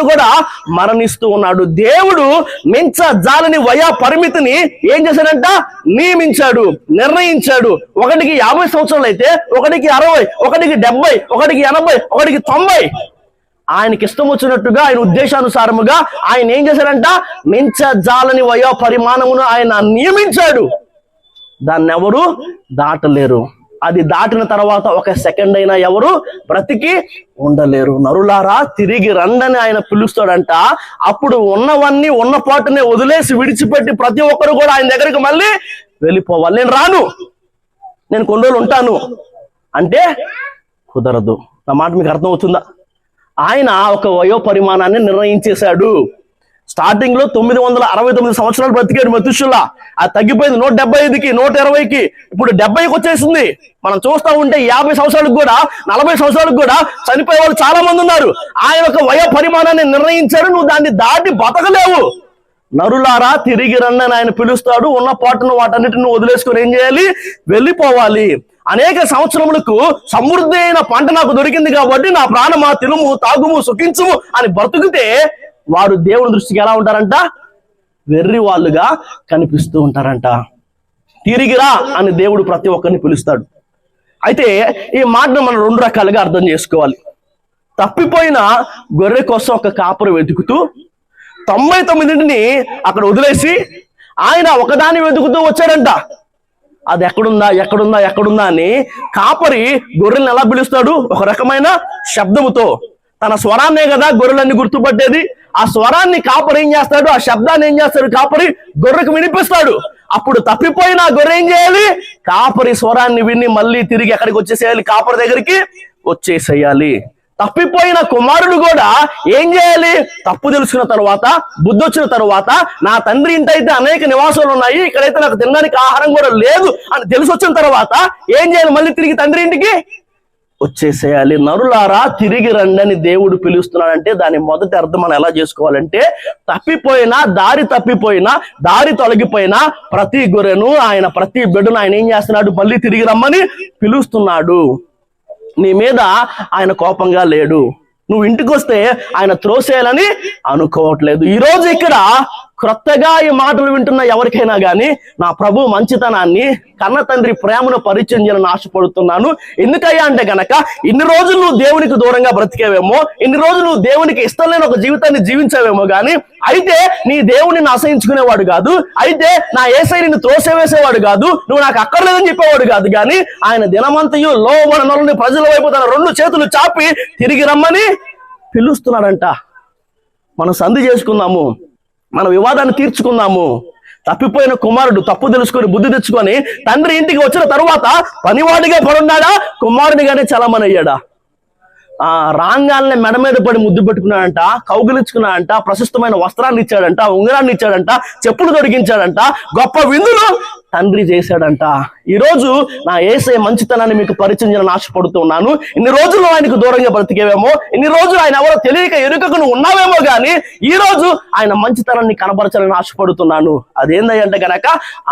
కుమారుడు కూడా మరణిస్తూ ఉన్నాడు. దేవుడు మించ జాలని వయా పరిమితిని ఏం చేశాడంట? నియమించాడు నిర్ణయించాడు. ఒకటికి యాభై సంవత్సరాలు అయితే ఒకటికి అరవై ఒకటికి డెబ్బై ఒకటికి ఎనభై ఒకటికి తొంభై ఆయనకి ఇష్టం వచ్చినట్టుగా ఆయన ఉద్దేశానుసారముగా ఆయన ఏం చేశాడంట? మించ జాలని వయో పరిమాణమును ఆయన నియమించాడు. దాన్ని ఎవరు దాటలేరు. అది దాటిన తర్వాత ఒక సెకండ్ అయినా ఎవరు బ్రతికి ఉండలేరు. నరులారా తిరిగి రండని ఆయన పిలుస్తాడంట. అప్పుడు ఉన్నవన్నీ ఉన్న పాటునే వదిలేసి విడిచిపెట్టి ప్రతి ఒక్కరు కూడా ఆయన దగ్గరికి మళ్ళీ వెళ్ళిపోవాలి. నేను రాను. నేను కొన్ని రోజులు ఉంటాను. అంటే కుదరదు. నా మాట మీకు అర్థం అవుతుందా ఆయన ఒక వయో పరిమాణాన్ని నిర్ణయించేశాడు. స్టార్టింగ్లో తొమ్మిది వందల అరవై తొమ్మిది సంవత్సరాలు బ్రతికాడు మతుషుల్లా అది తగ్గిపోయింది నూట డెబ్బై ఐదుకి నూట ఇరవైకి. ఇప్పుడు డెబ్బైకి వచ్చేసింది. మనం చూస్తా ఉంటే యాభై సంవత్సరాలకు కూడా నలభై సంవత్సరాలకు కూడా చనిపోయే వాళ్ళు చాలా మంది ఉన్నారు. ఆయన ఒక వయో పరిమాణాన్ని నిర్ణయించాడు నువ్వు దాన్ని దాటి బతకలేవు. నరులారా తిరిగి రండి అని ఆయన పిలుస్తాడు. ఉన్న పాటను వాటన్నిటిని వదిలేసుకొని ఏం చేయాలి? వెళ్ళిపోవాలి. అనేక సంవత్సరములకు సమృద్ధి అయిన పంట నాకు దొరికింది కాబట్టి నా ప్రాణమా తినుము తాగుము సుఖించుము అని బ్రతుకుతే వారు దేవుని దృష్టికి ఎలా ఉంటారంట? వెర్రి వాళ్ళుగా కనిపిస్తూ ఉంటారంట. తిరిగిరా అని దేవుడు ప్రతి ఒక్కరిని పిలుస్తాడు. అయితే ఈ మాటను మనం రెండు రకాలుగా అర్థం చేసుకోవాలి. తప్పిపోయిన గొర్రె కోసం ఒక కాపురు వెతుకుతూ తొంభై తొమ్మిదింటిని అక్కడ వదిలేసి ఆయన ఒకదాన్ని వెతుకుతూ వచ్చాడంట. అది ఎక్కడుందా ఎక్కడుందా ఎక్కడుందా అని కాపరి గొర్రెల్ని ఎలా పిలుస్తాడు? ఒక రకమైన శబ్దముతో. తన స్వరాన్నే కదా గొర్రెలన్నీ గుర్తుపట్టేది. ఆ స్వరాన్ని కాపరి ఏం చేస్తాడు? ఆ శబ్దాన్ని ఏం చేస్తాడు? కాపరి గొర్రెకు వినిపిస్తాడు. అప్పుడు తప్పిపోయిన గొర్రె ఏం చేయాలి? కాపరి స్వరాన్ని విని మళ్ళీ తిరిగి ఎక్కడికి వచ్చేసేయాలి? కాపరి దగ్గరికి వచ్చేసేయాలి. తప్పిపోయిన కుమారుడు కూడా ఏం చేయాలి? తప్పు తెలుసుకున్న తర్వాత బుద్ధి వచ్చిన తర్వాత నా తండ్రి ఇంటైతే అనేక నివాసాలు ఉన్నాయి ఇక్కడైతే నాకు తినడానికి ఆహారం కూడా లేదు అని తెలిసి వచ్చిన తర్వాత ఏం చేయాలి? మళ్ళీ తిరిగి తండ్రి ఇంటికి వచ్చేసేయాలి. నరులారా తిరిగి రండని దేవుడు పిలుస్తున్నాడంటే దాని మొదటి అర్థం మనం ఎలా చేసుకోవాలంటే తప్పిపోయినా దారి తప్పిపోయినా దారి తొలగిపోయినా ప్రతి గొర్రెను ఆయన ప్రతి బిడ్డను ఆయన ఏం చేస్తున్నాడు? మళ్ళీ తిరిగి రమ్మని పిలుస్తున్నాడు. నీ మీద ఆయన కోపంగా లేడు. నువ్వు ఇంటికి వస్తే ఆయన త్రోసేయాలని అనుకోవట్లేదు. ఈ రోజు ఇక్కడ క్రొత్తగా ఈ మాటలు వింటున్న ఎవరికైనా కానీ నా ప్రభు మంచితనాన్ని కన్న తండ్రి ప్రేమను పరిచయం చేయాలని ఆశపడుతున్నాను. ఎందుకయ్యా అంటే గనక ఇన్ని రోజులు నువ్వు దేవునికి దూరంగా బ్రతికేవేమో ఇన్ని రోజులు నువ్వు దేవునికి ఇష్టం లేని ఒక జీవితాన్ని జీవించావేమో కానీ అయితే నీ దేవుని ఆశయించుకునేవాడు కాదు అయితే నా ఏసై నిన్ను త్రోసేవేసేవాడు కాదు నువ్వు నాకు అక్కర్లేదని చెప్పేవాడు కాదు కానీ ఆయన దినమంతయు లోబడ నలుని ప్రజల వైపు తన రెండు చేతులు చాపి తిరిగి రమ్మని పిలుస్తున్నాడంట. మనం సంధి చేసుకుందాము. మన వివాదాన్ని తీర్చుకుందాము. తప్పిపోయిన కుమారుడు తప్పు తెలుసుకొని బుద్ధి తెచ్చుకొని తండ్రి ఇంటికి వచ్చిన తరువాత పనివాడిగా పడున్నాడా? కుమారుడిగానే చలమని అయ్యాడా ఆ రాంగాల్ని మెడ మీద పడి ముద్దు పెట్టుకున్నాడంట కౌగిలించుకున్నాడంట ప్రశస్తమైన వస్త్రాన్ని ఇచ్చాడంట ఉంగరాన్ని ఇచ్చాడంట చెప్పులు తొడిగించాడంట గొప్ప విందులు తండ్రి చేశాడంట. ఈ రోజు నా ఏసే మంచితనాన్ని మీకు పరిచయం చేయాలని ఆశపడుతున్నాను ఇన్ని రోజులు ఆయనకు దూరంగా బ్రతికేవేమో ఇన్ని రోజులు ఆయన ఎవరో తెలియక ఎరుకకు నువ్వు ఉన్నావేమో కానీ ఈ రోజు ఆయన మంచితనాన్ని కనబరచాలని ఆశపడుతున్నాను. అదేందంటే గనక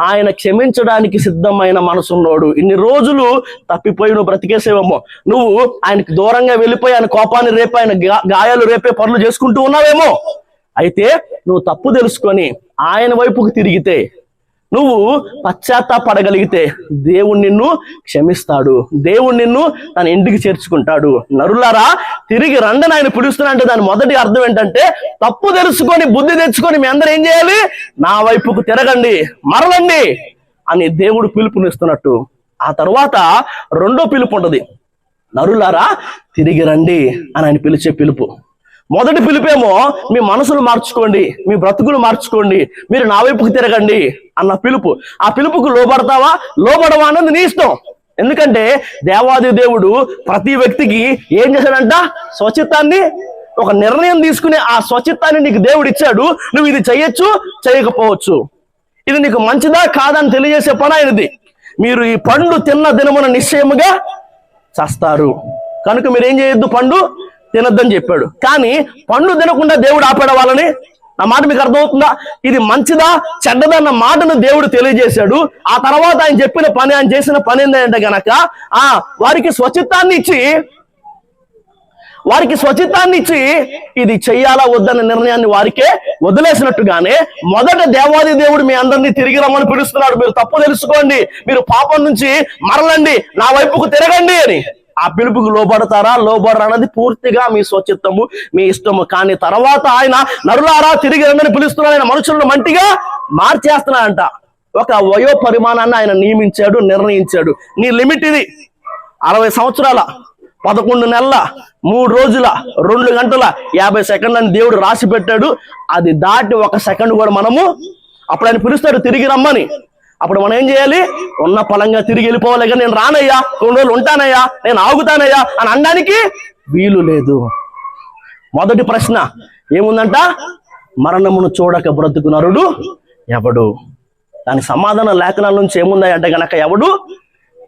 ఆయన క్షమించడానికి సిద్ధమైన మనసున్నోడు. ఇన్ని రోజులు తప్పిపోయి నువ్వు బ్రతికేసేవేమో నువ్వు ఆయనకు దూరంగా వెళ్ళిపోయి ఆయన కోపాన్ని రేపే ఆయన గాయాలు రేపే పనులు చేసుకుంటూ ఉన్నావేమో. అయితే నువ్వు తప్పు తెలుసుకొని ఆయన వైపుకు తిరిగితే నువ్వు పశ్చాత్తాపడగలిగితే దేవుడు నిన్ను క్షమిస్తాడు. దేవుడు నిన్ను తన ఇంటికి చేర్చుకుంటాడు. నరులారా తిరిగి రండని ఆయన పిలుస్తున్నా అంటే దాని మొదటి అర్థం ఏంటంటే తప్పు తెలుసుకొని బుద్ధి తెచ్చుకొని మీ అందరూ ఏం చేయాలి? నా వైపుకు తిరగండి మరలండి అని దేవుడు పిలుపునిస్తున్నట్టు ఆ తర్వాత రెండో పిలుపు ఉంటుంది. నరులారా తిరిగి రండి అని ఆయన పిలిచే పిలుపు. మొదటి పిలుపేమో మీ మనసులు మార్చుకోండి మీ బ్రతుకులు మార్చుకోండి మీరు నా వైపుకి తిరగండి అన్న పిలుపు. ఆ పిలుపుకు లోబడతావా? లోబడవా అన్నది నీ ఇష్టం. ఎందుకంటే దేవాది దేవుడు ప్రతి వ్యక్తికి ఏం చేశాడంట? స్వచిత్తాన్ని ఒక నిర్ణయం తీసుకునే ఆ స్వచిత్తాన్ని నీకు దేవుడు ఇచ్చాడు. నువ్వు ఇది చేయొచ్చు చేయకపోవచ్చు. ఇది నీకు మంచిదా కాదని తెలియజేసే పని ఆయనది. మీరు ఈ పండు తిన్న దినమున నిశ్చయముగా చస్తారు. కనుక మీరు ఏం చేయొద్దు పండు? తినొద్దని చెప్పాడు. కానీ పండు తినకుండా దేవుడు ఆపాడు వాళ్ళని? నా మాట మీకు అర్థమవుతుందా? ఇది మంచిదా చెడ్డదన్న మాటను దేవుడు తెలియజేశాడు. ఆ తర్వాత ఆయన చెప్పిన పని ఆయన చేసిన పని ఏంటంటే గనక ఆ వారికి స్వచిత్తాన్ని ఇచ్చి వారికి స్వచిత్తాన్ని ఇచ్చి ఇది చెయ్యాలా వద్దన్న నిర్ణయాన్ని వారికే వదిలేసినట్టుగానే మొదట దేవాది దేవుడు మీ అందరినీ తిరిగి రమ్మని పిలుస్తున్నాడు. మీరు తప్పు తెలుసుకోండి. మీరు పాపం నుంచి మరలండి. నా వైపుకు తిరగండి అని. ఆ పిలుపుకు లోబడతారా? లోబడరా అన్నది పూర్తిగా మీ స్వచిత్తము మీ ఇష్టము. కానీ తర్వాత ఆయన నరులారా తిరిగి రందని పిలుస్తున్నాడు. ఆయన మనుషులను మంటిగా మార్చేస్తున్నాడంట. ఒక వయో పరిమాణాన్ని ఆయన నియమించాడు నిర్ణయించాడు. నీ లిమిట్ ఇది. అరవై సంవత్సరాల పదకొండు నెలల మూడు రోజుల రెండు గంటల యాభై సెకండ్ అని దేవుడు రాసి పెట్టాడు. అది దాటి ఒక సెకండ్ కూడా మనము అప్పుడు ఆయన పిలుస్తాడు తిరిగి రమ్మని. అప్పుడు మనం ఏం చేయాలి? ఉన్న పలంగా తిరిగి వెళ్ళిపోవాలి కానీ నేను రానయ్యా కొన్ని రోజులు ఉంటానయ్యా నేను ఆగుతానయ్యా అని అనడానికి వీలు లేదు. మొదటి ప్రశ్న ఏముందంట? మరణమును చూడక బ్రతుకు నరుడు ఎవడు? దాని సమాధానం లేఖనాల నుంచి ఏముందా అంటే గనక ఎవడు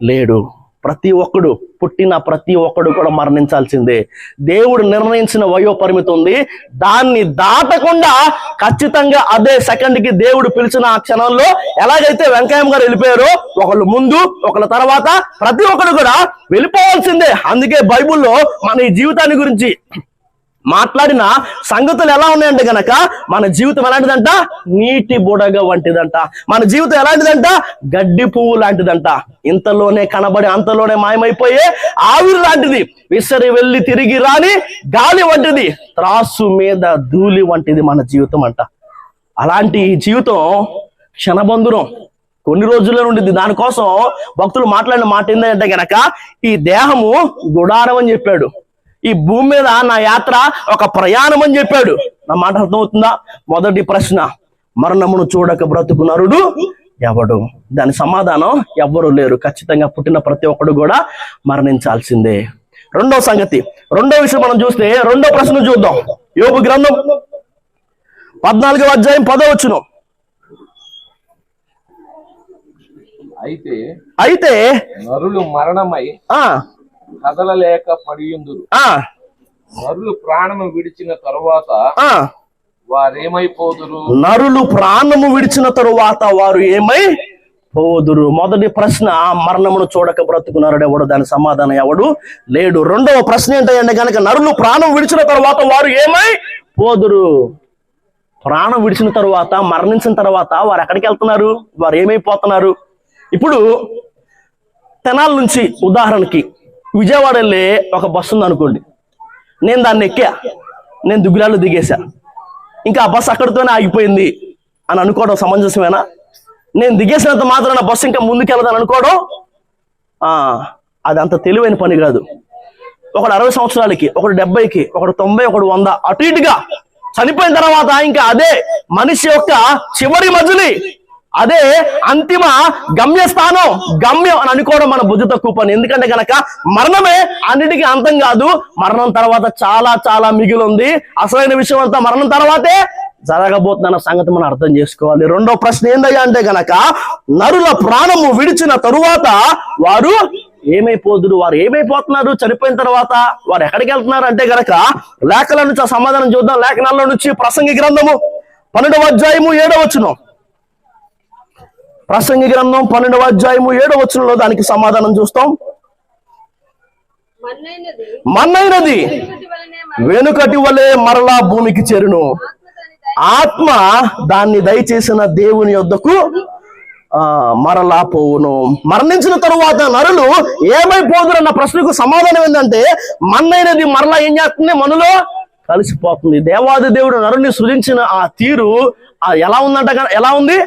లేడు. ప్రతి ఒక్కడు పుట్టిన ప్రతి ఒక్కడు కూడా మరణించాల్సిందే. దేవుడు నిర్ణయించిన వయో పరిమితి ఉంది. దాన్ని దాటకుండా ఖచ్చితంగా అదే సెకండ్కి దేవుడు పిలిచిన ఆ క్షణంలో ఎలాగైతే వెంకయ్య గారు వెళ్ళిపోయారో ఒకళ్ళు ముందు ఒకళ్ళ తర్వాత ప్రతి ఒక్కరు కూడా వెళ్ళిపోవాల్సిందే. అందుకే బైబిల్లో మన ఈ జీవితాన్ని గురించి మాట్లాడిన సంగతులు ఎలా ఉన్నాయంటే గనక మన జీవితం ఎలాంటిదంట? నీటి బుడగ వంటిదంట. మన జీవితం ఎలాంటిదంట? గడ్డి పువ్వు లాంటిదంట. ఇంతలోనే కనబడి అంతలోనే మాయమైపోయే ఆవిరి లాంటిది. విసరి వెళ్ళి తిరిగి రాని గాలి వంటిది. త్రాసు మీద ధూళి వంటిది మన జీవితం అంట. అలాంటి జీవితం క్షణబంధురం. కొన్ని రోజుల్లో ఉండింది దానికోసం భక్తులు మాట్లాడిన మాట ఏంటంటే గనక ఈ దేహము గుడారం అని చెప్పాడు. ఈ భూమి మీద నా యాత్ర ఒక ప్రయాణం అని చెప్పాడు. నా మాట అర్థమవుతుందా? మొదటి ప్రశ్న మరణమును చూడక బ్రతుకు నరుడు ఎవడు? దాని సమాధానం ఎవ్వరు లేరు. ఖచ్చితంగా పుట్టిన ప్రతి ఒక్కడు కూడా మరణించాల్సిందే. రెండో సంగతి రెండో విషయం మనం చూస్తే రెండో ప్రశ్న చూద్దాం. యోగు గ్రంథం పద్నాలుగో అధ్యాయం పదో వచ్చును అయితే అయితే నరులు మరణమై కదలలేక పడియుందురు. ఆ. నరులు ప్రాణము విడిచిన తరువాత ఆ. వారేమైపోదురు? నరులు ప్రాణము విడిచిన తరువాత వారు ఏమై పోదురు? మొదటి ప్రశ్న మరణమును చూడక బ్రతుకున్నాడు ఎవడు దాని సమాధానం ఎవడు? లేడు. రెండవ ప్రశ్న ఏంటంటే కనుక నరులు ప్రాణం విడిచిన తరువాత వారు ఏమై పోదురు? ప్రాణం విడిచిన తరువాత మరణించిన తర్వాత వారు ఎక్కడికి వెళ్తున్నారు? వారు ఏమైపోతున్నారు? ఇప్పుడు తెనాల నుంచి ఉదాహరణకి విజయవాడ వెళ్ళి ఒక బస్సు ఉంది అనుకోండి. నేను దాన్ని ఎక్కా. నేను దుగ్గురాలు దిగేశా. ఇంకా ఆ బస్సు అక్కడితోనే ఆగిపోయింది అని అనుకోవడం సమంజసమేనా? నేను దిగేసినంత మాత్రాన బస్సు ఇంకా ముందుకెళ్ళదని అనుకోవడం అది అంత తెలివైన పని కాదు. ఒకడు అరవై సంవత్సరాలకి ఒకడు డెబ్బైకి ఒకడు తొంభై ఒకడు వంద అటు ఇటుగా చనిపోయిన తర్వాత ఇంకా అదే మనిషి యొక్క చివరి మజిలి. అదే అంతిమ గమ్యస్థానం గమ్యం అని అనుకోవడం మన బుద్ధి తక్కువ పని ఎందుకంటే గనక మరణమే అన్నిటికీ అంతం కాదు. మరణం తర్వాత చాలా చాలా మిగిలి ఉంది అసలైన విషయం అంతా మరణం తర్వాతే జరగబోతుందన్న సంగతి మనం అర్థం చేసుకోవాలి. రెండో ప్రశ్న ఏందయ్యా అంటే గనక నరుల ప్రాణము విడిచిన తరువాత వారు ఏమైపోదురు? వారు ఏమైపోతున్నారు? చనిపోయిన తర్వాత వారు ఎక్కడికి వెళ్తున్నారు? అంటే గనక లేఖల నుంచి ఆ సమాధానం చూద్దాం. లేఖనాల్లో నుంచి ప్రసంగి గ్రంథము పన్నెండవ అధ్యాయము ఏడవచ్చును ప్రసంగి గ్రంథం పన్నెండవ అధ్యాయము ఏడవ వచనంలో దానికి సమాధానం చూస్తాం. మన్నైనది. వెనుకటి వలె మరలా భూమికి చేరును. ఆత్మ దాన్ని దయచేసిన దేవుని యొద్దకు ఆ మరలా పోవును. మరణించిన తరువాత నరులు ఏమైపోదురన్న ప్రశ్నకు సమాధానం ఏంటంటే మన్నైనది మరలా ఏం చేస్తుంది మనలో? కలిసిపోతుంది. దేవాది దేవుడు నరుని సృజించిన ఆ తీరు ఆ ఎలా ఉందంట ఎలా ఉంది?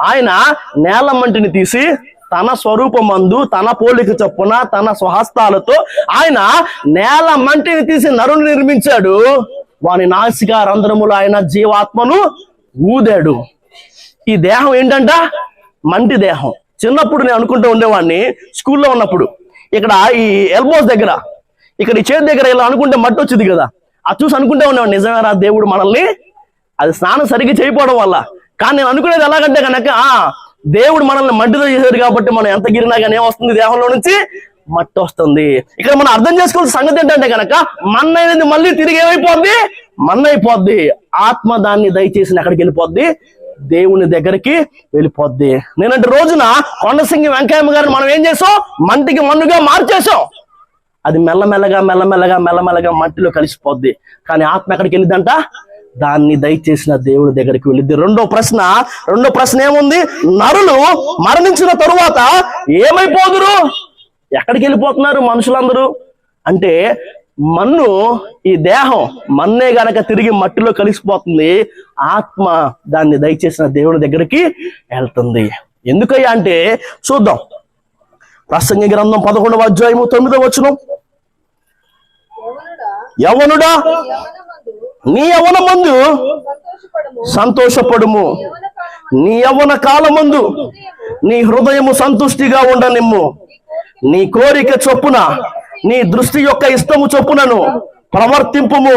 ఆయన నేల మంటిని తీసి తన స్వరూపమందు తన పోలిక చొప్పున తన స్వహస్తాలతో ఆయన నేల మంటిని తీసి నరుని నిర్మించాడు. వాని నాసిక రంధ్రములు ఆయన జీవాత్మను ఊదాడు. ఈ దేహం ఏంటంట? మంటి దేహం. చిన్నప్పుడు నేను అనుకుంటూ ఉండేవాడిని స్కూల్లో ఉన్నప్పుడు. ఇక్కడ ఈ ఎల్బోస్ దగ్గర ఇక్కడ ఈ చేతి దగ్గర ఇలా అనుకుంటే మట్టి వచ్చింది కదా. అది చూసి అనుకుంటే ఉండేవాడిని నిజమేరా దేవుడు మనల్ని? అది స్నానం సరిగ్గా చేయకపోవడం వల్ల. కానీ నేను అనుకునేది ఎలాగంటే కనుక ఆ దేవుడు మనల్ని మట్టితో చేశాడు కాబట్టి మనం ఎంత గిరినా కానీ ఏమొస్తుంది? దేహంలో నుంచి మట్టి వస్తుంది. ఇక్కడ మనం అర్థం చేసుకోవాల్సిన సంగతి ఏంటంటే కనుక మన్న అనేది మళ్ళీ తిరిగి ఏమైపోద్ది? మన్న అయిపోద్ది ఆత్మ దాన్ని దయచేసి అక్కడికి వెళ్ళిపోద్ది. దేవుని దగ్గరికి వెళ్ళిపోద్ది. నేనంటే రోజున కొండసింగి వెంకయ్య గారిని మనం ఏం చేసాం? మంటికి మన్నుగా మార్చేసాం. అది మెల్లమెల్లగా మెల్లమెల్లగా మెల్లమెల్లగా మట్టిలో కలిసిపోద్ది. కానీ ఆత్మ ఎక్కడికి వెళ్ళిందంట దాన్ని దయచేసిన దేవుడి దగ్గరికి వెళ్ళింది రెండో ప్రశ్న. రెండో ప్రశ్న ఏముంది? నరులు మరణించిన తరువాత ఏమైపోదురు? ఎక్కడికి వెళ్ళిపోతున్నారు మనుషులందరూ? అంటే మన్ను ఈ దేహం మన్నే గనక తిరిగి మట్టిలో కలిసిపోతుంది ఆత్మ దాన్ని దయచేసిన దేవుడి దగ్గరికి వెళ్తుంది. ఎందుకయ్యా అంటే చూద్దాం. ప్రసంగి గ్రంథం పదకొండవ అధ్యాయము తొమ్మిదవ వచ్చును యవనుడా? నీ యవన మందు సంతోషపడము. నీ యవన కాలమందు నీ హృదయము సంతుష్టిగా ఉండనిమ్ము. నీ కోరిక చొప్పున నీ దృష్టి యొక్క ఇష్టము చొప్పునను ప్రవర్తింపుము.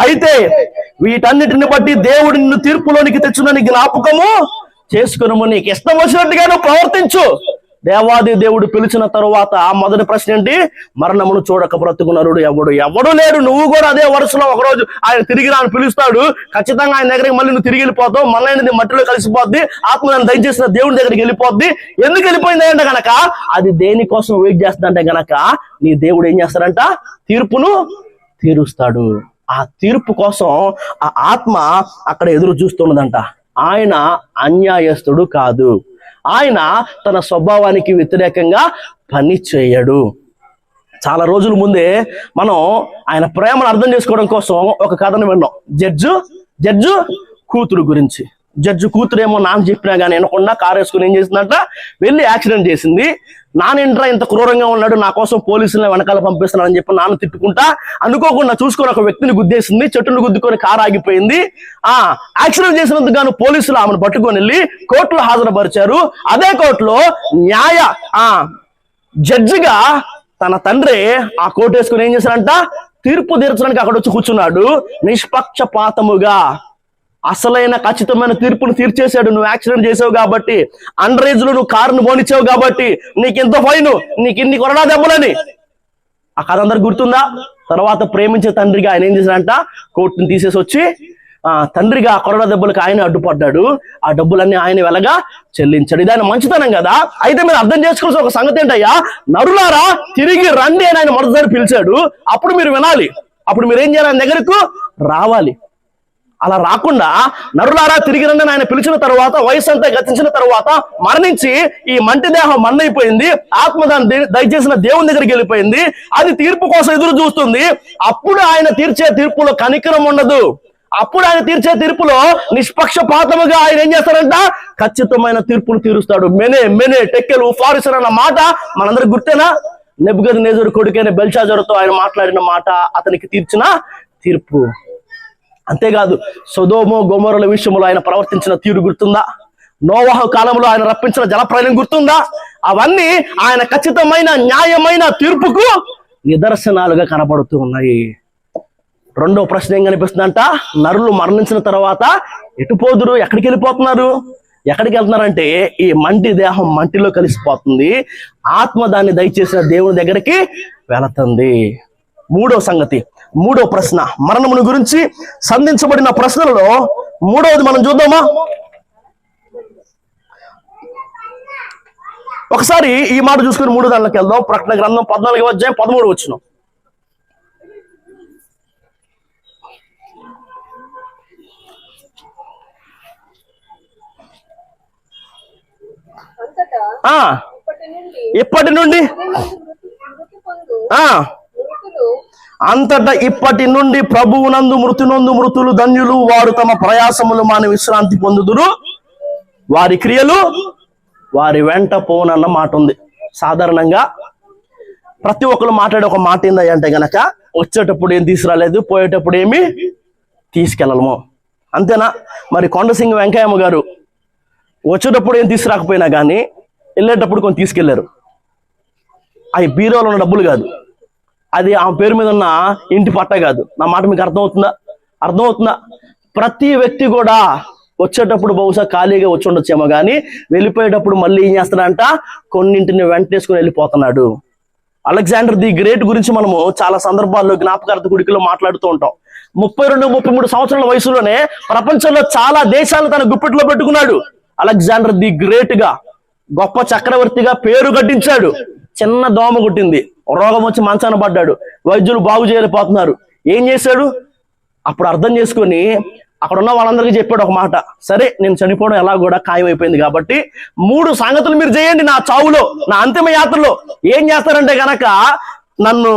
అయితే వీటన్నిటిని బట్టి దేవుడు నిన్ను తీర్పులోనికి తెచ్చునని జ్ఞాపకము చేసుకునము. నీకు ఇష్టం వచ్చినట్టుగా నువ్వు ప్రవర్తించు. దేవాది దేవుడు పిలిచిన తరువాత ఆ మొదటి ప్రశ్న ఏంటి? మరణమును చూడక బ్రతుకునరుడు ఎవడు? ఎవడు లేడు. నువ్వు కూడా అదే వరుసలో ఒకరోజు ఆయన తిరిగి రాని పిలుస్తాడు. ఖచ్చితంగా ఆయన దగ్గరికి మళ్ళీ నువ్వు తిరిగి వెళ్ళిపోతావు. మళ్ళీ మట్టిలో కలిసిపోద్ది. ఆత్మ నన్ను దయచేసిన దేవుని దగ్గరికి వెళ్ళిపోద్ది. ఎందుకు వెళ్ళిపోయింది అంటే గనక? అది దేనికోసం వెయిట్ చేస్తుందంటే గనక నీ దేవుడు ఏం చేస్తాడంట? తీర్పును తీరుస్తాడు. ఆ తీర్పు కోసం ఆ ఆత్మ అక్కడ ఎదురు చూస్తున్నదంట. ఆయన అన్యాయస్తుడు కాదు. ఆయన తన స్వభావానికి వ్యతిరేకంగా పని చేయడు. చాలా రోజుల ముందే మనం ఆయన ప్రేమను అర్థం చేసుకోవడం కోసం ఒక కథను విన్నాం. జడ్జు జడ్జు కూతురు గురించి. జడ్జి కూతురు ఏమో నాన్న చెప్పినా కానీ వినకుండా కారు వేసుకుని ఏం చేసిందంట? వెళ్ళి యాక్సిడెంట్ చేసింది. నానేంట్రా ఇంత క్రూరంగా ఉన్నాడు నా కోసం పోలీసులను వెనకాల పంపిస్తున్నాడని చెప్పి నాన్న తిట్టుకుంటా అనుకోకుండా చూసుకొని ఒక వ్యక్తిని గుద్దేసింది చెట్టును గుద్దుకొని కారు ఆగిపోయింది. ఆ యాక్సిడెంట్ చేసినందుకు గాను పోలీసులు ఆమెను పట్టుకొని వెళ్ళి కోర్టులో హాజరుపరిచారు. అదే కోర్టులో న్యాయ ఆ జడ్జిగా తన తండ్రి ఆ కోర్టు వేసుకుని ఏం చేశారంట? తీర్పు తీర్చడానికి అక్కడ వచ్చి కూర్చున్నాడు. నిష్పక్షపాతముగా. అసలైన ఖచ్చితమైన తీర్పును తీర్చేశాడు. నువ్వు యాక్సిడెంట్ చేసావు కాబట్టి అండర్ ఏజ్లో నువ్వు కారును పోనిచ్చావు కాబట్టి నీకు ఎంత ఫైన్? నీకు ఇన్ని కొరడా దెబ్బలని. ఆ కథ అందరికి గుర్తుందా? తర్వాత ప్రేమించే తండ్రిగా ఆయన ఏం చేశాడంట? కోర్టుని తీసేసి వచ్చి ఆ తండ్రిగా ఆ కొరడా దెబ్బలకు ఆయన అడ్డుపడ్డాడు. ఆ డబ్బులన్నీ ఆయన వెలగా చెల్లించాడు. ఇది ఆయన మంచితనం కదా? అయితే మీరు అర్థం చేసుకోవాల్సిన ఒక సంగతి ఏంటయ్యా? నరులారా తిరిగి రండి అని ఆయన మొదటిసారి పిలిచాడు. అప్పుడు మీరు వినాలి. అప్పుడు మీరు ఏం చేయాలి? ఆయన దగ్గరకు రావాలి. అలా రాకుండా నరులారా తిరిగి రండి ఆయన పిలిచిన తర్వాత వయసు అంతా గతించిన తర్వాత మరణించి ఈ మంటి దేహం మన్నైపోయింది. ఆత్మ దాన్ని దయచేసిన దేవుని దగ్గరికి వెళ్ళిపోయింది. అది తీర్పు కోసం ఎదురు చూస్తుంది. అప్పుడు ఆయన తీర్చే తీర్పులో కనికరం ఉండదు. అప్పుడు ఆయన తీర్చే తీర్పులో నిష్పక్షపాతముగా ఆయన ఏం చేస్తారంట? ఖచ్చితమైన తీర్పులు తీరుస్తాడు. మెనే మెనే టెక్కెలు ఫారిసర్ అన్న మాట మనందరికి గుర్తేనా? నెబ్బగది నేజరు కొడుకైన బెల్షాజరుతో ఆయన మాట్లాడిన మాట అతనికి తీర్చిన తీర్పు. అంతేకాదు సొదోమో గోమరుల విషయంలో ఆయన ప్రవర్తించిన తీరు గుర్తుందా? నోవాహ కాలంలో ఆయన రప్పించిన జలప్రయం గుర్తుందా? అవన్నీ ఆయన ఖచ్చితమైన న్యాయమైన తీర్పుకు నిదర్శనాలుగా కనబడుతూ ఉన్నాయి. రెండో ప్రశ్న ఏం కనిపిస్తుందంట? నరులు మరణించిన తర్వాత ఎటు పోదురు? ఎక్కడికి వెళ్ళిపోతున్నారు? ఎక్కడికి వెళ్తున్నారంటే ఈ మంటి దేహం మంటిలో కలిసిపోతుంది. ఆత్మ దాన్ని దయచేసిన దేవుని దగ్గరికి వెళుతుంది. మూడో సంగతి మూడో ప్రశ్న. మరణమును గురించి సంధించబడిన ప్రశ్నలలో మూడవది మనం చూద్దామా? ఒకసారి ఈ మాట చూసుకుని మూడు దాంట్లోకి వెళ్దాం. ప్రకటన గ్రంథం పద్నాలుగు అధ్యాయం పదమూడు వచ్చిన ఇప్పటి నుండి ఆ అంతటా ఇప్పటి నుండి ప్రభువునందు మృతునందు మృతులు ధన్యులు వారు తమ ప్రయాసములు మాని విశ్రాంతి పొందుదురు. వారి క్రియలు వారి వెంట పోనన్న మాట ఉంది సాధారణంగా ప్రతి ఒక్కరు మాట్లాడే ఒక మాట ఏంది అంటే గనక వచ్చేటప్పుడు ఏం తీసుకురాలేదు పోయేటప్పుడు ఏమి తీసుకెళ్ళము అంతేనా? మరి కొండసింగ్ వెంకయ్యమ్మ గారు వచ్చేటప్పుడు ఏం తీసుకురాకపోయినా కానీ వెళ్ళేటప్పుడు కొన్ని తీసుకెళ్ళారు. అవి బీరోలో ఉన్న డబ్బులు కాదు. అది ఆమె పేరు మీద ఉన్న ఇంటి పట్ట కాదు. నా మాట మీకు అర్థమవుతుందా? అర్థమవుతుందా? ప్రతి వ్యక్తి కూడా వచ్చేటప్పుడు బహుశా ఖాళీగా వచ్చి ఉండొచ్చేమో కానీ వెళ్ళిపోయేటప్పుడు మళ్ళీ ఏం చేస్తాడంట? కొన్నింటిని వెంటేసుకుని వెళ్ళిపోతున్నాడు. అలెగ్జాండర్ ది గ్రేట్ గురించి మనము చాలా సందర్భాల్లో జ్ఞాపకార్థ గుడికిలో మాట్లాడుతూ ఉంటాం. ముప్పై రెండు ముప్పై మూడు సంవత్సరాల వయసులోనే ప్రపంచంలో చాలా దేశాలను తన గుప్పిట్లో పెట్టుకున్నాడు. అలెగ్జాండర్ ది గ్రేట్గా గొప్ప చక్రవర్తిగా పేరు గడ్డించాడు. చిన్న దోమ కుట్టింది. రోగం వచ్చి మంచాన పడ్డాడు. వైద్యులు బాగు చేయలేకపోతున్నారు. ఏం చేశాడు? అప్పుడు అర్థం చేసుకొని అక్కడ ఉన్న వాళ్ళందరికీ చెప్పాడు ఒక మాట. సరే నేను చనిపోవడం ఎలా కూడా ఖాయం అయిపోయింది కాబట్టి మూడు సంగతులు మీరు చేయండి నా చావులో నా అంతిమ యాత్రలో. ఏం చేస్తారంటే గనక నన్ను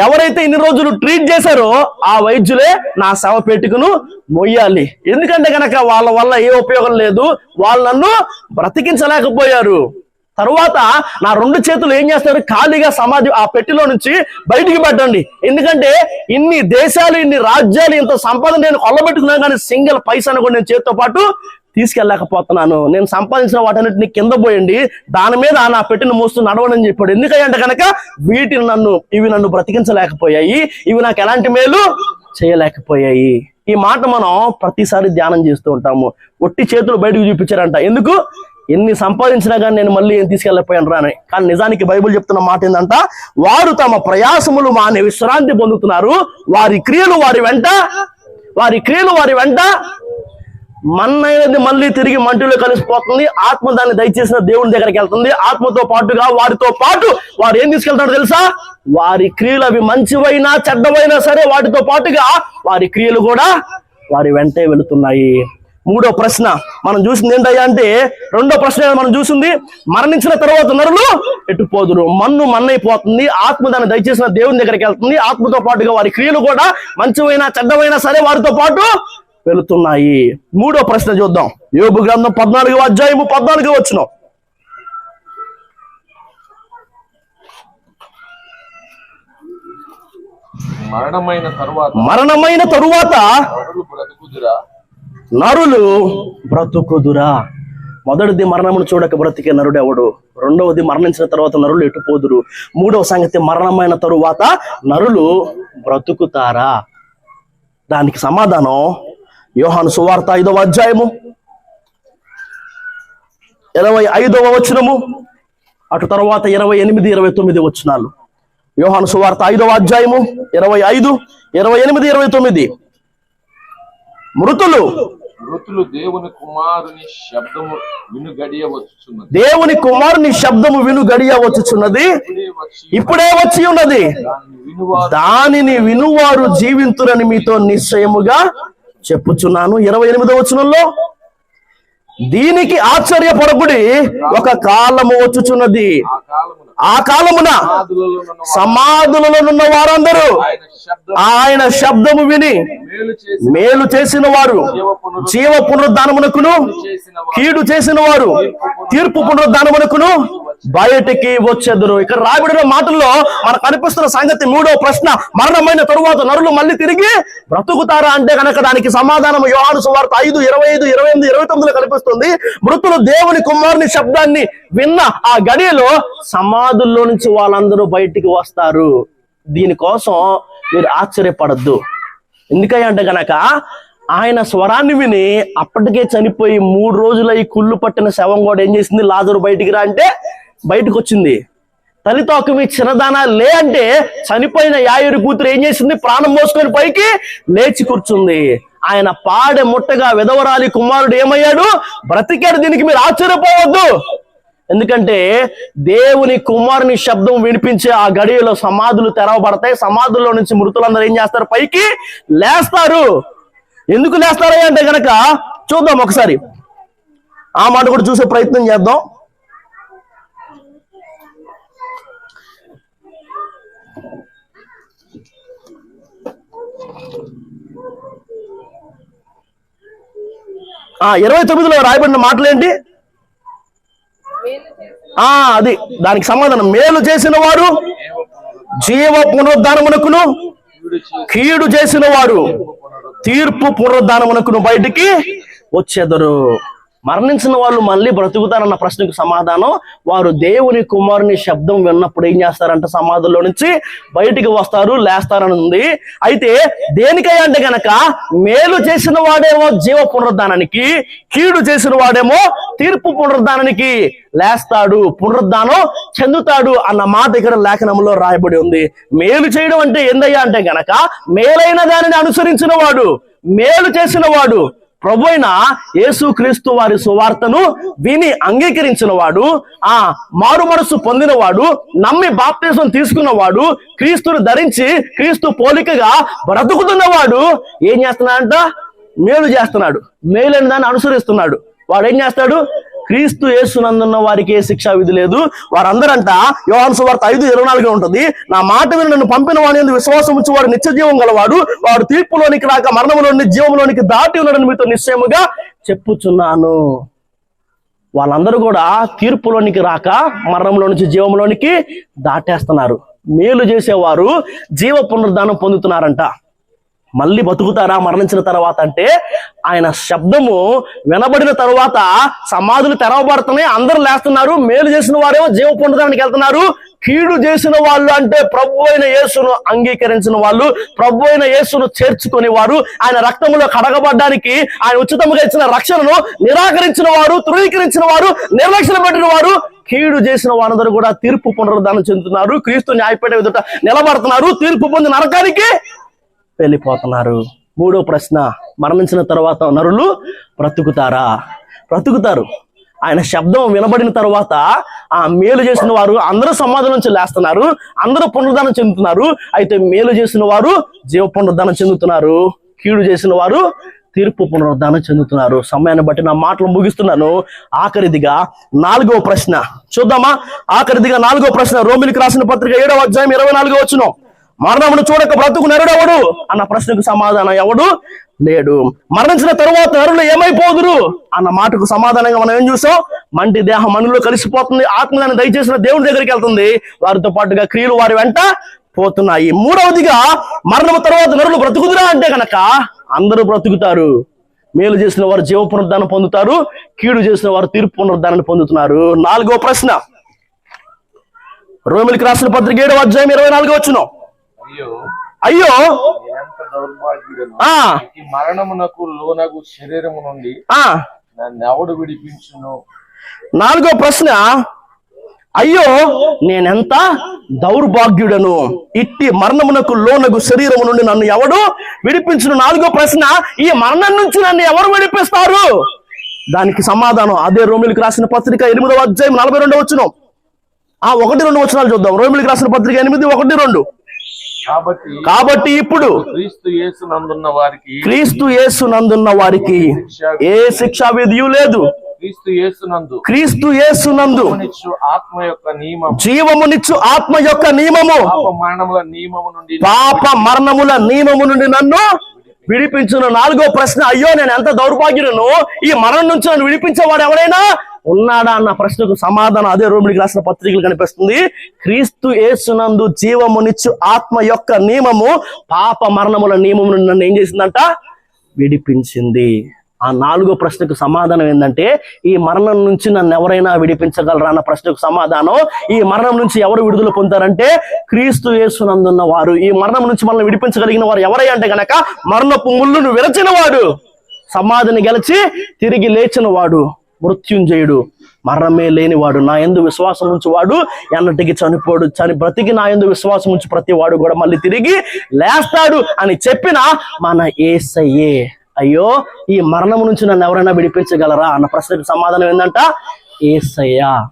ఎవరైతే ఇన్ని రోజులు ట్రీట్ చేశారో ఆ వైద్యులే నా శవ పెట్టుకును మొయ్యాలి. ఎందుకంటే గనక వాళ్ళ వల్ల ఏ ఉపయోగం లేదు. వాళ్ళు నన్ను బ్రతికించలేకపోయారు. తర్వాత నా రెండు చేతులు ఏం చేస్తారు? ఖాళీగా సమాధి ఆ పెట్టిలో నుంచి బయటికి పెట్టండి. ఎందుకంటే ఇన్ని దేశాలు ఇన్ని రాజ్యాలు ఇంత సంపద నేను కొల్లబెట్టుకున్నాను కానీ సింగిల్ పైసాను కూడా నేను చేతితో పాటు తీసుకెళ్ళలేకపోతున్నాను. నేను సంపాదించిన వాటన్నిటిని కింద పోయండి. దాని మీద నా పెట్టిన మోస్తూ నడవనని చెప్పాడు. ఎందుకంటే కనుక వీటిని నన్ను ఇవి నన్ను బ్రతికించలేకపోయాయి. ఇవి నాకు ఎలాంటి మేలు చేయలేకపోయాయి. ఈ మాట మనం ప్రతిసారి ధ్యానం చేస్తూ ఉంటాము. ఒట్టి చేతులు బయటకు చూపించారంట. ఎందుకు? ఎన్ని సంపాదించినా కానీ నేను మళ్ళీ తీసుకెళ్ళిపోయాను రాని కానీ నిజానికి బైబిల్ చెప్తున్న మాట ఏంటంట వారు తమ ప్రయాసములు మానే విశ్రాంతి పొందుతున్నారు. వారి క్రియలు వారి వెంట వారి క్రియలు వారి వెంట. మన్నైనది మళ్ళీ తిరిగి మంటిలో కలిసిపోతుంది. ఆత్మ దాన్ని దయచేసిన దేవుని దగ్గరికి వెళ్తుంది. ఆత్మతో పాటుగా వారితో పాటు వారు ఏం తీసుకెళ్తారో తెలుసా? వారి క్రియలు అవి మంచివైనా చెడ్డవైనా సరే వాటితో పాటుగా వారి క్రియలు కూడా వారి వెంటే వెళుతున్నాయి. మూడో ప్రశ్న మనం చూసింది ఏంటయ్యా అంటే రెండో ప్రశ్న మనం చూసింది మరణించిన తర్వాత నరులు ఎట్టుపోదురు మన్ను మన్నైపోతుంది ఆత్మ దాన్ని దయచేసిన దేవుని దగ్గరికి వెళ్తుంది ఆత్మతో పాటుగా వారి క్రియలు కూడా మంచివైనా చెడ్డవైనా సరే వారితో పాటు వెళుతున్నాయి. మూడో ప్రశ్న చూద్దాం. యోబు గ్రంథం పద్నాలుగో అధ్యాయము పద్నాలుగో వచ్చిన మరణమైన తరువాత మరణమైన తరువాత నరులు బ్రతుకుదురా. మొదటిది మరణమును చూడక బ్రతికే నరుడు ఎవడు? రెండవది మరణించిన తర్వాత నరులు ఎటుపోదురు మూడవ సంగతి మరణమైన తరువాత నరులు బ్రతుకుతారా? దానికి సమాధానం యోహాను సువార్త ఐదవ అధ్యాయము ఇరవై ఐదవ వచనము అటు తర్వాత ఇరవై ఎనిమిది ఇరవై తొమ్మిది వచనాలు. యోహాను సువార్త ఐదవ అధ్యాయము ఇరవై ఐదు ఇరవై ఎనిమిది ఇరవై తొమ్మిది. మృతులు మృతులు దేవుని కుమారుని శబ్దము విను గడియ వచ్చుచున్నది దేవుని కుమారుని శబ్దము విను గడియ వచ్చుచున్నది ఇప్పుడే వచ్చి ఉన్నది. దానిని వినువారు. దానిని వినువారు జీవింతురని మీతో నిశ్చయముగా చెప్పుచున్నాను. ఇరవై ఎనిమిదో వచనంలో దీనికి ఆశ్చర్యపడకుడి. ఒక కాలము వచ్చుచున్నది. ఆ కాలమున ఆ సమాధులలో ఉన్న వారందరూ ఆయన శబ్దము విని మేలు చేసిన వారు జీవ పునరుద్ధానమునకును కీడు చేసిన వారు తీర్పు పునరుద్ధానమునకును బయటికి వచ్చెదరు. ఇక్కడ రాబడిన మాటల్లో మనకు కనిపిస్తున్న సంగతి మూడో ప్రశ్న. మరణమైన తరువాత నరులు మళ్ళీ తిరిగి బ్రతుకుతారా అంటే కనుక దానికి సమాధానం యోహాను సువార్త ఐదు ఇరవై ఐదు ఇరవై ఎనిమిది ఇరవై తొమ్మిదిలో కనిపిస్తుంది. మృతులు దేవుని కుమారుని శబ్దాన్ని విన్న ఆ గడియలో సమాధుల్లో నుంచి వాళ్ళందరూ బయటికి వస్తారు. దీనికోసం మీరు ఆశ్చర్యపడద్దు. ఎందుకంటే అంటే గనక ఆయన స్వరాన్ని విని అప్పటికే చనిపోయి మూడు రోజులై కుళ్ళు పట్టిన శవం కూడా ఏం చేసింది? లాజరు బయటికి రా అంటే బయటకు వచ్చింది తల్లితోక మీ చిన్నదానా లే అంటే చనిపోయిన యాయురి కూతురు ఏం చేసింది? ప్రాణం మోసుకొని పైకి లేచి కూర్చుంది. ఆయన పాడె ముట్టగా విధవరాలి కుమారుడు ఏమయ్యాడు? బ్రతికాడు దీనికి మీరు ఆశ్చర్యపోవద్దు. ఎందుకంటే దేవుని కుమారుని శబ్దం వినిపించే ఆ గడియలో సమాధులు తెరవబడతాయి. సమాధుల్లో నుంచి మృతులందరూ ఏం చేస్తారు? పైకి లేస్తారు. ఎందుకు లేస్తారు అంటే గనక చూద్దాం ఒకసారి. ఆ మాట కూడా చూసే ప్రయత్నం చేద్దాం ఆ ఇరవై తొమ్మిదిలో రాయబడిన మాటలేంటి? ఏంటి ఆ అది. దానికి సమాధానం. మేలు చేసిన వాడు జీవ పునరుద్ధానమునకును కీడు చేసిన వాడు తీర్పు పునరుద్ధానమునకును బయటికి వచ్చేదరు. మరణించిన వాళ్ళు మళ్ళీ బ్రతుకుతారన్న ప్రశ్నకు సమాధానం వారు దేవుని కుమారుని శబ్దం విన్నప్పుడు ఏం చేస్తారంట సమాధుల్లో నుంచి? బయటికి వస్తారు లేస్తారని ఉంది. అయితే దేనికై అంటే గనక మేలు చేసిన వాడేమో జీవ పునరుద్ధానానికి కీడు చేసిన వాడేమో తీర్పు పునరుద్ధానానికి లేస్తాడు పునరుద్ధానం చెందుతాడు అన్న మాట ఇక్కడ లేఖనంలో రాయబడి ఉంది. మేలు చేయడం అంటే ఏందయ్యా అంటే గనక మేలైన దానిని అనుసరించిన వాడు మేలు చేసిన వాడు ప్రభు అయిన యేసుక్రీస్తు వారి సువార్తను విని అంగీకరించిన వాడు ఆ మారు మనసు పొందినవాడు నమ్మి బాప్తీసం తీసుకున్నవాడు క్రీస్తును ధరించి క్రీస్తు పోలికగా బ్రతుకుతున్నవాడు ఏం చేస్తున్నాడంట? మేలు చేస్తున్నాడు. మేలు అని దాన్ని అనుసరిస్తున్నాడు. వాడు ఏం చేస్తాడు? క్రీస్తు యేసునందున్న వారికి ఏ శిక్షా విధి లేదు. వారందరంట యోహాను సువార్త ఐదు ఇరవై నాలుగు ఉంటుంది. నా మాట విని నన్ను పంపిన వాడి విశ్వాసం ఉంచి వాడు నిత్య జీవం గలవాడు. వాడు తీర్పులోనికి రాక మరణంలోని జీవంలోనికి దాటి ఉన్నాడని మీతో నిశ్చయముగా చెప్పుచున్నాను. వాళ్ళందరూ కూడా తీర్పులోనికి రాక మరణంలో నుంచి జీవంలోనికి దాటేస్తున్నారు. మేలు చేసేవారు జీవ పునరుద్ధానం పొందుతున్నారంట. మళ్ళీ బతుకుతారా మరణించిన తర్వాత అంటే ఆయన శబ్దము వినబడిన తర్వాత సమాధులు తెరవబడుతున్నాయి. అందరూ లేస్తున్నారు. మేలు చేసిన వారేమో జీవ పొందడానికి వెళ్తున్నారు. కీడు చేసిన వాళ్ళు అంటే ప్రభు అయిన యేసును అంగీకరించిన వాళ్ళు ప్రభు అయిన యేసును చేర్చుకునే వారు ఆయన రక్తములో కడగబడ్డానికి ఆయన ఉచితంగా ఇచ్చిన రక్షణను నిరాకరించిన వారు ధృవీకరించిన వారు నిర్లక్ష్యం పెట్టిన వారు కీడు చేసిన వారందరూ కూడా తీర్పు పునరుద్ధానం చెందుతున్నారు. క్రీస్తు న్యాయపేట ఎదుట నిలబడుతున్నారు. తీర్పు పొంది నరకానికి వెళ్ళిపోతున్నారు. మూడో ప్రశ్న మరణించిన తర్వాత నరులు బ్రతుకుతారా? బ్రతుకుతారు. ఆయన శబ్దం వినబడిన తర్వాత ఆ మేలు చేసిన వారు అందరూ సమాధి నుంచి లేస్తున్నారు అందరూ పునరుద్ధానం చెందుతున్నారు. అయితే మేలు చేసిన వారు జీవ పునరుద్ధానం చెందుతున్నారు. కీడు చేసిన వారు తీర్పు పునరుద్ధానం చెందుతున్నారు. సమయాన్ని బట్టి నా మాటలు ముగిస్తున్నాను. ఆఖరిదిగా నాలుగో ప్రశ్న. చూద్దామా? ఆఖరిదిగా నాలుగో ప్రశ్న. రోమిలికి రాసిన పత్రిక ఏడవ అధ్యాయం ఇరవై నాలుగో వచ్చినాం మరణమును చూడక బ్రతుకు నరుడెవడు అన్న ప్రశ్నకు సమాధానం ఎవడు? లేడు. మరణించిన తరువాత నరులు ఏమైపోదురు? అన్న మాటకు సమాధానంగా మనం ఏం చూసాం? మంటి దేహం మనులో కలిసిపోతుంది. ఆత్మదాన్ని దయచేసిన దేవుని దగ్గరికి వెళ్తుంది. వారితో పాటుగా క్రియలు వారి వెంట పోతున్నాయి. మూడవదిగా మరణము తర్వాత నరులు బ్రతుకుదురా అంటే గనక అందరూ బ్రతుకుతారు. మేలు చేసిన వారు జీవ పునరుద్ధానం పొందుతారు. కీడు చేసిన వారు తీర్పు పునరుద్ధానాన్ని పొందుతున్నారు. నాలుగో ప్రశ్న. రోమిలికి రాసిన పత్రిక ఏడవ అధ్యాయం ఇరవై నాలుగో వచ్చినాం అయ్యో. దౌర్భాగ్యుడను. ఈ మరణమునకు లోనగు శరీరము నుండి నన్ను ఎవడు విడిపించును. నాలుగో ప్రశ్న. అయ్యో నేనెంత దౌర్భాగ్యుడను? ఇట్టి మరణమునకు లోనగు శరీరము నుండి నన్ను ఎవడు విడిపించును? నాలుగో ప్రశ్న. ఈ మరణం నుంచి నన్ను ఎవరు విడిపిస్తారు? దానికి సమాధానం అదే రోమిలికి రాసిన పత్రిక ఎనిమిదవ అధ్యాయం నలభై రెండవ వచ్చును ఆ ఒకటి రెండు వచనాలు చూద్దాం. రోమిలికి రాసిన పత్రిక ఎనిమిది ఒకటి రెండు. కాబట్టి ఇప్పుడు క్రీస్తు యేసు నందున్న వారికి ఏ శిక్షా విధియు లేదు. క్రీస్తు యేసు నందు క్రీస్తు ఆత్మ యొక్క నియమం జీవమునిచ్చు ఆత్మ యొక్క నియమము. మరణముల నియమము నుండి పాప మరణముల నియమము నుండి నన్ను విడిపించును. నాలుగో ప్రశ్న అయ్యో నేను ఎంత దౌర్భాగ్యులను ఈ మరణం నుంచి నన్ను విడిపించేవాడు ఎవరైనా? ఉన్నాడా అన్న ప్రశ్నకు సమాధానం అదే రోమిడికి రాసిన పత్రికలు కనిపిస్తుంది. క్రీస్తు యేసునందు జీవమునిచ్చు ఆత్మ యొక్క నియమము పాప మరణముల నియమము నన్ను ఏం చేసిందంట? విడిపించింది. ఆ నాలుగో ప్రశ్నకు సమాధానం ఏంటంటే ఈ మరణం నుంచి నన్ను ఎవరైనా విడిపించగలరా అన్న ప్రశ్నకు సమాధానం. ఈ మరణం నుంచి ఎవరు విడుదల పొందారంటే క్రీస్తు యేసునందున్న వారు. ఈ మరణం నుంచి మనల్ని విడిపించగలిగిన వారు ఎవరై అంటే గనక మరణపు ముళ్ళును విరచిన వాడు సమాధిని గెలిచి తిరిగి లేచిన వాడు మృత్యుంజయుడు. మరణమే లేనివాడు. నా ఎందు విశ్వాసం ఉంచి వాడు ఎన్నటికి చనిపోడు. చని బ్రతికి నా ఎందు విశ్వాసం ఉంచి ప్రతి వాడు కూడా మళ్ళీ తిరిగి లేస్తాడు అని చెప్పిన మన ఏసయ్యే. అయ్యో ఈ మరణం నుంచి నన్ను ఎవరైనా విడిపించగలరా? అన్న ప్రశ్నకు సమాధానం ఏంటంట ఏసయ్యా.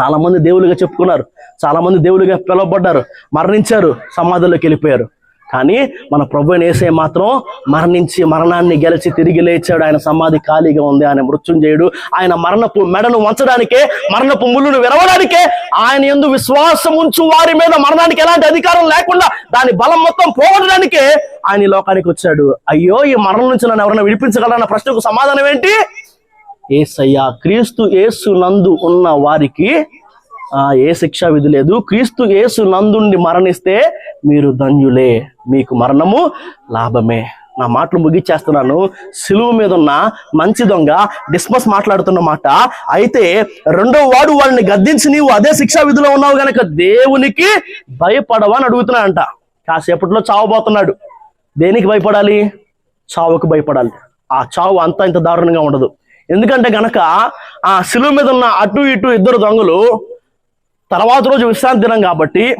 చాలా మంది దేవులుగా చెప్పుకున్నారు. చాలా మంది దేవులుగా పిలువబడ్డారు. మరణించారు. సమాధుల్లోకి వెళ్ళిపోయారు. కానీ మన ప్రభు నేసే మాత్రం మరణించి మరణాన్ని గెలిచి తిరిగి లేచాడు. ఆయన సమాధి ఖాళీగా ఉంది. ఆయన మృత్యుంజయుడు. ఆయన మరణపు మెడను వంచడానికే మరణపు ముళ్ళును విరవడానికే ఆయన ఎందు విశ్వాసం ఉంచు వారి మీద మరణానికి ఎలాంటి అధికారం లేకుండా దాని బలం మొత్తం పోగొట్టడానికే ఆయన ఈ లోకానికి వచ్చాడు. అయ్యో ఈ మరణం నుంచి నన్ను ఎవరైనా విడిపించగలరన్న ప్రశ్నకు సమాధానం ఏంటి? ఏసయ్యా క్రీస్తు ఏసు నందు ఉన్న వారికి ఏ శిక్ష విధి లేదు. క్రీస్తు యేసు నందుండి మరణిస్తే మీరు ధన్యులే. మీకు మరణము లాభమే. నా మాటలు ముగిచ్చేస్తున్నాను సిలువు మీద ఉన్న మంచి దొంగ డిస్మస్ మాట్లాడుతున్న మాట అయితే రెండో వాడు వాళ్ళని గద్దించి నీవు అదే శిక్షా విధిలో ఉన్నావు గనక దేవునికి భయపడవని అని అడుగుతున్నాడంట. కాసేపట్లో చావబోతున్నాడు దేనికి భయపడాలి? చావుకు భయపడాలి. ఆ చావు అంతా ఇంత దారుణంగా ఉండదు. ఎందుకంటే గనక ఆ సిలువు మీద ఉన్న అటు ఇటు ఇద్దరు దొంగలు తర్వాత రోజు విశ్రాంతి దినం కాబట్టి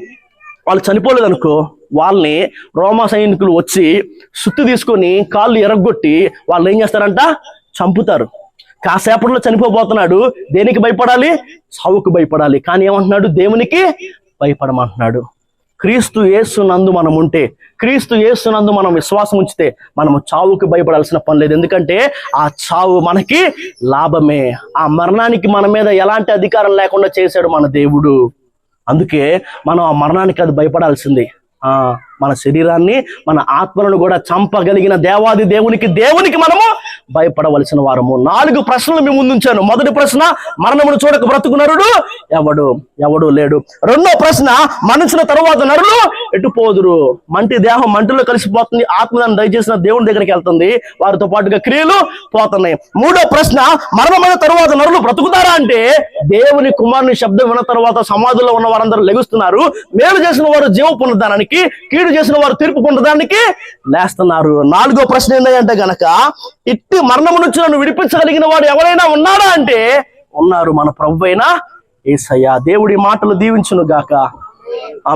వాళ్ళు చనిపోలేదు అనుకో వాళ్ళని రోమా సైనికులు వచ్చి సుత్తి తీసుకొని కాళ్ళు ఎరగొట్టి వాళ్ళు ఏం చేస్తారంట? చంపుతారు. కాసేపట్లో చనిపోబోతున్నాడు. దేనికి భయపడాలి? సావుకు భయపడాలి. కానీ ఏమంటున్నాడు? దేవునికి భయపడమంటున్నాడు. క్రీస్తు యేసునందు మనం ఉంటే క్రీస్తు యేసునందు మనం విశ్వాసం ఉంచితే మనము చావుకి భయపడాల్సిన పని లేదు. ఎందుకంటే ఆ చావు మనకి లాభమే. ఆ మరణానికి మన మీద ఎలాంటి అధికారం లేకుండా చేశాడు మన దేవుడు. అందుకే మనం ఆ మరణానికి అది భయపడాల్సింది. ఆ మన శరీరాన్ని మన ఆత్మలను కూడా చంపగలిగిన దేవాది దేవునికి దేవునికి మనము భయపడవలసిన వారము. నాలుగు ప్రశ్నలు మేము ముందుంచాను మొదటి ప్రశ్న మరణమును చూడక బ్రతుకు నరుడు ఎవడు? ఎవడు లేడు. రెండో ప్రశ్న మనుషుల తరువాత నరులు ఎటు పోదురు? మంటి దేహం మంటిలో కలిసిపోతుంది. ఆత్మదాన్ని దయచేసిన దేవుని దగ్గరికి వెళ్తుంది. వారితో పాటుగా క్రియలు పోతున్నాయి. మూడో ప్రశ్న మరణమైన తరువాత నరులు బ్రతుకుతారా అంటే దేవుని కుమారుని శబ్దం విన్న తర్వాత సమాధుల్లో ఉన్న వారందరూ లెగుస్తున్నారు. మేలు చేసిన వారు జీవ పొందడానికి కీడు చేసిన వారు తీర్పు పొందడానికి లేస్తున్నారు. నాలుగో ప్రశ్న ఏంటంటే గనక ఇట్టి మరణము నుంచి నన్ను విడిపించగలిగిన వాడు ఎవరైనా ఉన్నాడా అంటే ఉన్నారు మన ప్రభు అయినా ఏసయ్య. దేవుడి మాటలు దీవించును గాక